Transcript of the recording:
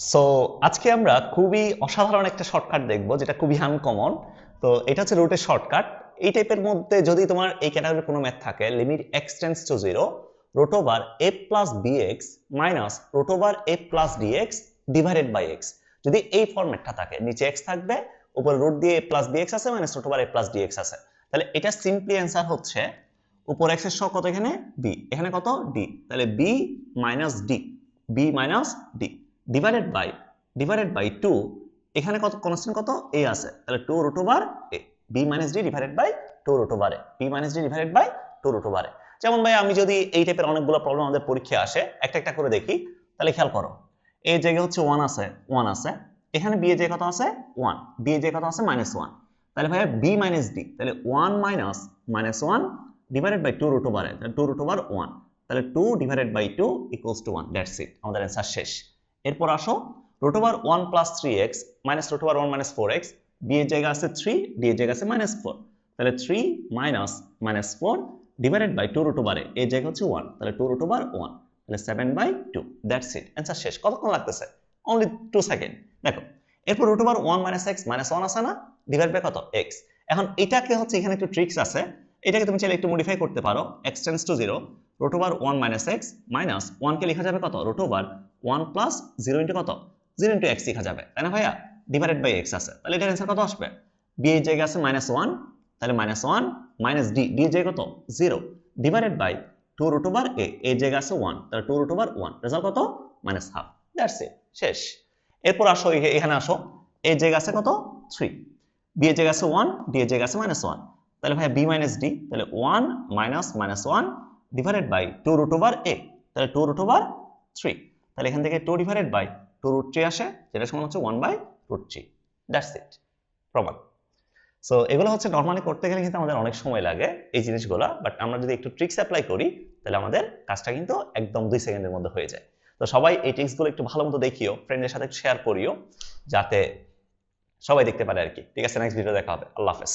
So আজকে আমরা খুবই অসাধারণ একটা শর্টকাট দেখব, যেটা খুবই আনকমন তো এটা হচ্ছে রুটের শর্টকাট এই টাইপের মধ্যে যদি তোমার এই ক্যাটাগরির কোনো ম্যাথ থাকে limit X tends to zero root over A plus X minus root over A plus X divided by X যদি এই ফর্মেটটা থাকে, নিচে এক্স থাকবে, উপরে রুট দিয়ে এ প্লাস এক্স আছে minus root A plus X আছে। তাহলে এটা সিম্পলি অ্যান্সার হচ্ছে, উপর এক্সের কত এখানে? বি এখানে কত? ডি তাহলে B minus D B minus D divided by divided by two এখানে কত কনস্ট্যান্ট কত? এ আছে। তাহলে two root over A B minus D divided by two root over A B minus D divided by two root over A যেমন ভাই, আমি যদি এই টাইপের অনেকগুলো প্রবলেম আমাদের পরীক্ষায় আসে, একটা একটা করে দেখি, তাহলে খেয়াল করো। এই জায়গায় হচ্ছে ওয়ান আছে ওয়ান আছে। এখানে বি এর জায়গায় কত আছে? ওয়ান বি এর জায়গায় কত আছে? মাইনাস ওয়ান তাহলে ভাইয়া বি মাইনাস ডি তাহলে one minus minus one divided by two root over তাহলে টু রুট ওভার ওয়ান তাহলে two divided by two equals to one that's it আমাদের অ্যান্সার শেষ। এরপর আসো root over one plus three X minus root over one minus four X B এর জায়গা আছে three D এর জায়গা আছে মাইনাস ফোর তাহলে three minus minus four divided by two root ওভারে এর জায়গা হচ্ছে ওয়ান তাহলে টু রুট ওভার ওয়ান তাহলে seven by two that's it answer শেষ, কতক্ষণ লাগতেছে? অনলি টু সেকেন্ড দেখো, এরপর root over one minus X minus one আছে না ডিভাইড বাই কত? এক্স এখন এটাকে হচ্ছে এখানে একটু ট্রিক্স আছে, এটাকে তুমি চাইলে একটু মডিফাই করতে পারো X tends to zero root over one minus X minus ওয়ানকে লেখা যাবে কত? Root over one plus zero into কত? জিরো ইন্টু এক্স লেখা যাবে, তাই না ভাইয়া? ডিভাইডেড বাই এক্স আছে। তাহলে এটার অ্যান্সার কত আসবে? বি এর জায়গায় আছে মাইনাস ওয়ান তাহলে minus one minus D D এর জায়গায় কত? Zero divided by two root over A এর জায়গায় আছে ওয়ান তাহলে two root over one result কত? মাইনাস হাফ দ্যাটস ইট শেষ। এরপর আসো এখানে আসো। এর জায়গা আছে কত? থ্রি বি এর জায়গা আছে ওয়ান ডি এর জায়গা আছে মাইনাস ওয়ান তাহলে ভাইয়া বি মাইনাস ডি তাহলে one minus minus one divided by two root over A তাহলে টু রুট ওভার থ্রি তাহলে এখান থেকে two divided by two root three আসে যেটা সমান হচ্ছে one by root three that's it প্রমাণ। সো এগুলো হচ্ছে নর্মালি করতে গেলে কিন্তু আমাদের অনেক সময় লাগে এই জিনিসগুলো বাট আমরা যদি একটু ট্রিক্স অ্যাপ্লাই করি, তাহলে আমাদের কাজটা কিন্তু একদম দুই সেকেন্ডের মধ্যে হয়ে যায়। তো সবাই এই ট্রিক্সগুলো একটু ভালো মতো দেখিও ফ্রেন্ডের সাথে শেয়ার করিও, যাতে সবাই দেখতে পারে আর কি। ঠিক আছে নেক্সট ভিডিও দেখা হবে। আল্লাহ হাফেজ।